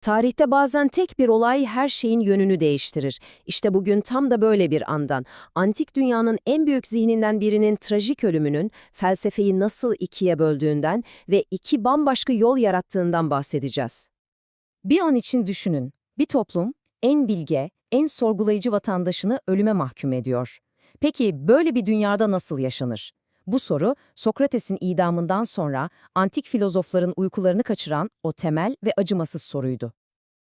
Tarihte bazen tek bir olay her şeyin yönünü değiştirir. İşte bugün tam da böyle bir andan, antik dünyanın en büyük zihninden birinin trajik ölümünün felsefeyi nasıl ikiye böldüğünden ve iki bambaşka yol yarattığından bahsedeceğiz. Bir an için düşünün, bir toplum en bilge, en sorgulayıcı vatandaşını ölüme mahkum ediyor. Peki böyle bir dünyada nasıl yaşanır? Bu soru, Sokrates'in idamından sonra antik filozofların uykularını kaçıran o temel ve acımasız soruydu.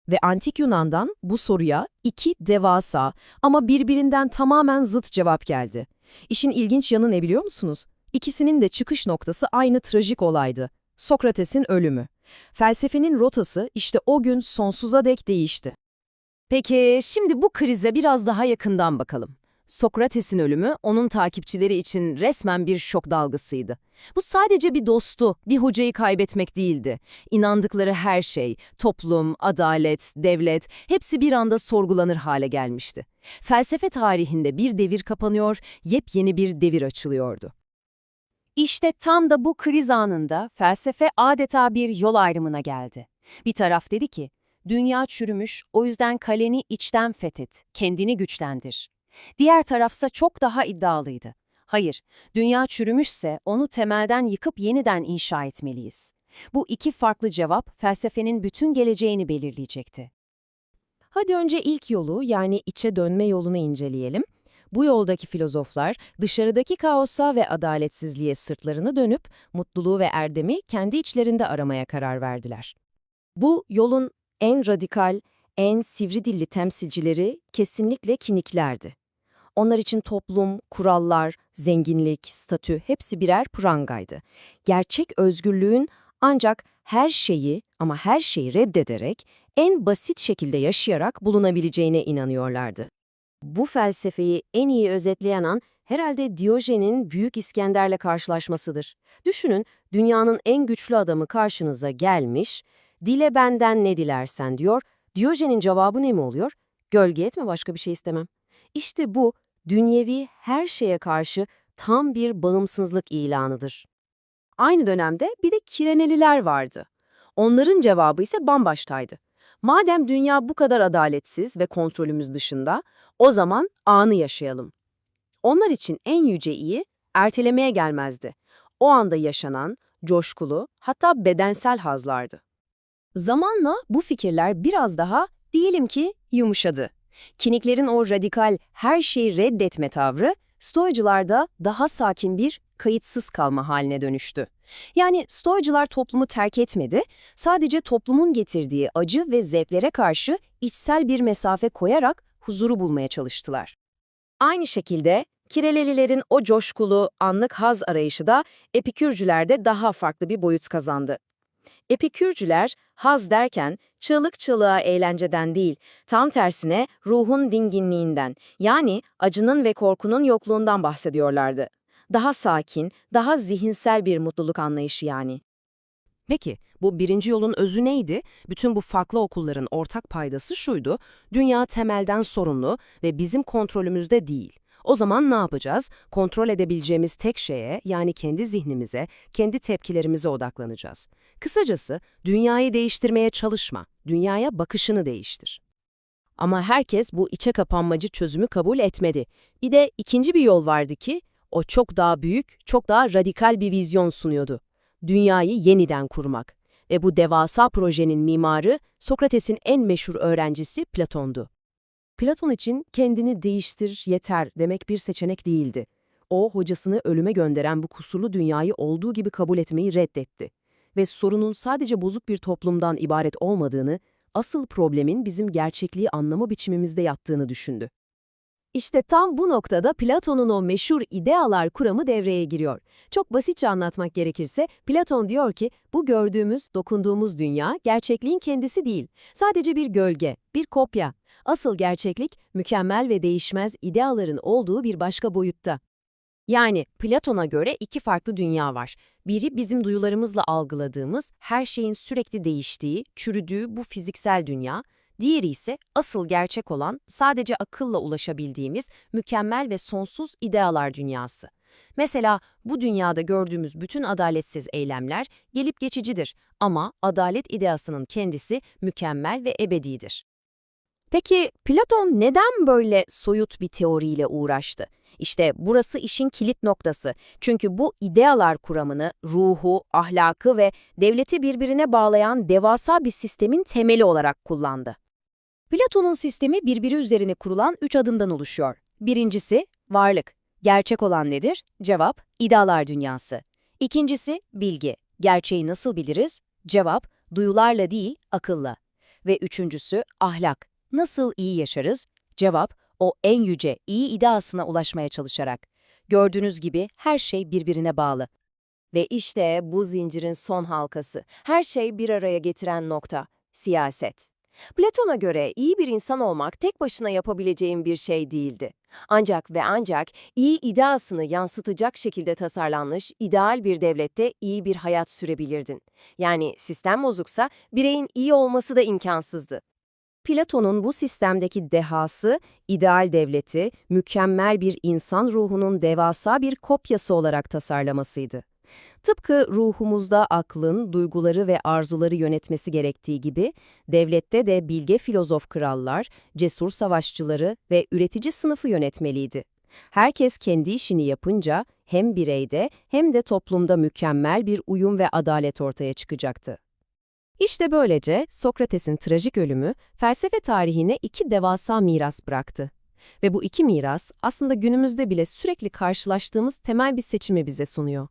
Ve antik Yunan'dan bu soruya iki devasa ama birbirinden tamamen zıt cevap geldi. İşin ilginç yanı ne biliyor musunuz? İkisinin de çıkış noktası aynı trajik olaydı. Sokrates'in ölümü. Felsefenin rotası işte o gün sonsuza dek değişti. Peki şimdi bu krize biraz daha yakından bakalım. Sokrates'in ölümü onun takipçileri için resmen bir şok dalgasıydı. Bu sadece bir dostu, bir hocayı kaybetmek değildi. İnandıkları her şey, toplum, adalet, devlet hepsi bir anda sorgulanır hale gelmişti. Felsefe tarihinde bir devir kapanıyor, yepyeni bir devir açılıyordu. İşte tam da bu kriz anında felsefe adeta bir yol ayrımına geldi. Bir taraf dedi ki, dünya çürümüş, o yüzden kaleni içten fethet, kendini güçlendir. Diğer tarafsa çok daha iddialıydı. Hayır, dünya çürümüşse onu temelden yıkıp yeniden inşa etmeliyiz. Bu iki farklı cevap felsefenin bütün geleceğini belirleyecekti. Hadi önce ilk yolu yani içe dönme yolunu inceleyelim. Bu yoldaki filozoflar dışarıdaki kaosa ve adaletsizliğe sırtlarını dönüp mutluluğu ve erdemi kendi içlerinde aramaya karar verdiler. Bu yolun en radikal, en sivri dilli temsilcileri kesinlikle kiniklerdi. Onlar için toplum, kurallar, zenginlik, statü hepsi birer prangaydı. Gerçek özgürlüğün ancak her şeyi ama her şeyi reddederek en basit şekilde yaşayarak bulunabileceğine inanıyorlardı. Bu felsefeyi en iyi özetleyen an herhalde Diyojen'in Büyük İskender'le karşılaşmasıdır. Düşünün, dünyanın en güçlü adamı karşınıza gelmiş, dile benden ne dilersen diyor, Diyojen'in cevabı ne mi oluyor? Gölge etme başka bir şey istemem. İşte bu, dünyevi her şeye karşı tam bir bağımsızlık ilanıdır. Aynı dönemde bir de Kireneliler vardı. Onların cevabı ise bambaştaydı. Madem dünya bu kadar adaletsiz ve kontrolümüz dışında, o zaman anı yaşayalım. Onlar için en yüce iyi ertelemeye gelmezdi. O anda yaşanan, coşkulu, hatta bedensel hazlardı. Zamanla bu fikirler biraz daha, diyelim ki, yumuşadı. Kiniklerin o radikal her şeyi reddetme tavrı, Stoacılarda daha sakin bir kayıtsız kalma haline dönüştü. Yani Stoacılar toplumu terk etmedi, sadece toplumun getirdiği acı ve zevklere karşı içsel bir mesafe koyarak huzuru bulmaya çalıştılar. Aynı şekilde Kirelelilerin o coşkulu, anlık haz arayışı da Epikürcülerde daha farklı bir boyut kazandı. Epikürcüler haz derken çığlık çığlığa eğlenceden değil, tam tersine ruhun dinginliğinden yani acının ve korkunun yokluğundan bahsediyorlardı. Daha sakin, daha zihinsel bir mutluluk anlayışı yani. Peki, bu birinci yolun özü neydi? Bütün bu farklı okulların ortak paydası şuydu, dünya temelden sorumlu ve bizim kontrolümüzde değil. O zaman ne yapacağız? Kontrol edebileceğimiz tek şeye, yani kendi zihnimize, kendi tepkilerimize odaklanacağız. Kısacası, dünyayı değiştirmeye çalışma, dünyaya bakışını değiştir. Ama herkes bu içe kapanmacı çözümü kabul etmedi. Bir de ikinci bir yol vardı ki, o çok daha büyük, çok daha radikal bir vizyon sunuyordu. Dünyayı yeniden kurmak. Ve bu devasa projenin mimarı, Sokrates'in en meşhur öğrencisi Platon'du. Platon için kendini değiştir, yeter demek bir seçenek değildi. O, hocasını ölüme gönderen bu kusurlu dünyayı olduğu gibi kabul etmeyi reddetti. Ve sorunun sadece bozuk bir toplumdan ibaret olmadığını, asıl problemin bizim gerçekliği anlama biçimimizde yattığını düşündü. İşte tam bu noktada Platon'un o meşhur idealar kuramı devreye giriyor. Çok basitçe anlatmak gerekirse Platon diyor ki bu gördüğümüz, dokunduğumuz dünya gerçekliğin kendisi değil. Sadece bir gölge, bir kopya. Asıl gerçeklik mükemmel ve değişmez ideaların olduğu bir başka boyutta. Yani Platon'a göre iki farklı dünya var. Biri bizim duyularımızla algıladığımız, her şeyin sürekli değiştiği, çürüdüğü bu fiziksel dünya. Diğeri ise asıl gerçek olan, sadece akılla ulaşabildiğimiz mükemmel ve sonsuz idealar dünyası. Mesela bu dünyada gördüğümüz bütün adaletsiz eylemler gelip geçicidir ama adalet ideasının kendisi mükemmel ve ebedidir. Peki Platon neden böyle soyut bir teoriyle uğraştı? İşte burası işin kilit noktası. Çünkü bu idealar kuramını, ruhu, ahlakı ve devleti birbirine bağlayan devasa bir sistemin temeli olarak kullandı. Platon'un sistemi birbiri üzerine kurulan üç adımdan oluşuyor. Birincisi, varlık. Gerçek olan nedir? Cevap, idealar dünyası. İkincisi, bilgi. Gerçeği nasıl biliriz? Cevap, duyularla değil, akılla. Ve üçüncüsü, ahlak. Nasıl iyi yaşarız? Cevap, o en yüce, iyi ideasına ulaşmaya çalışarak. Gördüğünüz gibi her şey birbirine bağlı. Ve işte bu zincirin son halkası. Her şey bir araya getiren nokta. Siyaset. Platon'a göre iyi bir insan olmak tek başına yapabileceğin bir şey değildi. Ancak ve ancak iyi ideasını yansıtacak şekilde tasarlanmış ideal bir devlette iyi bir hayat sürebilirdin. Yani sistem bozuksa bireyin iyi olması da imkansızdı. Platon'un bu sistemdeki dehası, ideal devleti, mükemmel bir insan ruhunun devasa bir kopyası olarak tasarlamasıydı. Tıpkı ruhumuzda aklın, duyguları ve arzuları yönetmesi gerektiği gibi, devlette de bilge filozof krallar, cesur savaşçıları ve üretici sınıfı yönetmeliydi. Herkes kendi işini yapınca hem bireyde hem de toplumda mükemmel bir uyum ve adalet ortaya çıkacaktı. İşte böylece Sokrates'in trajik ölümü felsefe tarihine iki devasa miras bıraktı. Ve bu iki miras aslında günümüzde bile sürekli karşılaştığımız temel bir seçimi bize sunuyor.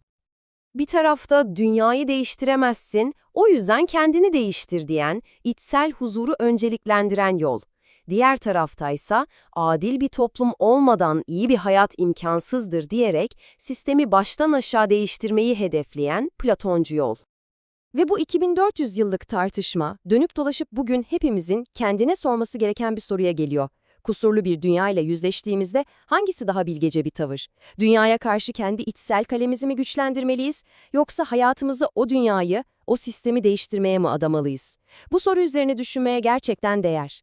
Bir tarafta dünyayı değiştiremezsin, o yüzden kendini değiştir diyen, içsel huzuru önceliklendiren yol. Diğer taraftaysa adil bir toplum olmadan iyi bir hayat imkansızdır diyerek sistemi baştan aşağı değiştirmeyi hedefleyen Platoncu yol. Ve bu 2400 yıllık tartışma dönüp dolaşıp bugün hepimizin kendine sorması gereken bir soruya geliyor. Kusurlu bir dünya ile yüzleştiğimizde hangisi daha bilgece bir tavır? Dünyaya karşı kendi içsel kalemizi mi güçlendirmeliyiz yoksa hayatımızı o dünyayı, o sistemi değiştirmeye mi adamalıyız? Bu soru üzerine düşünmeye gerçekten değer.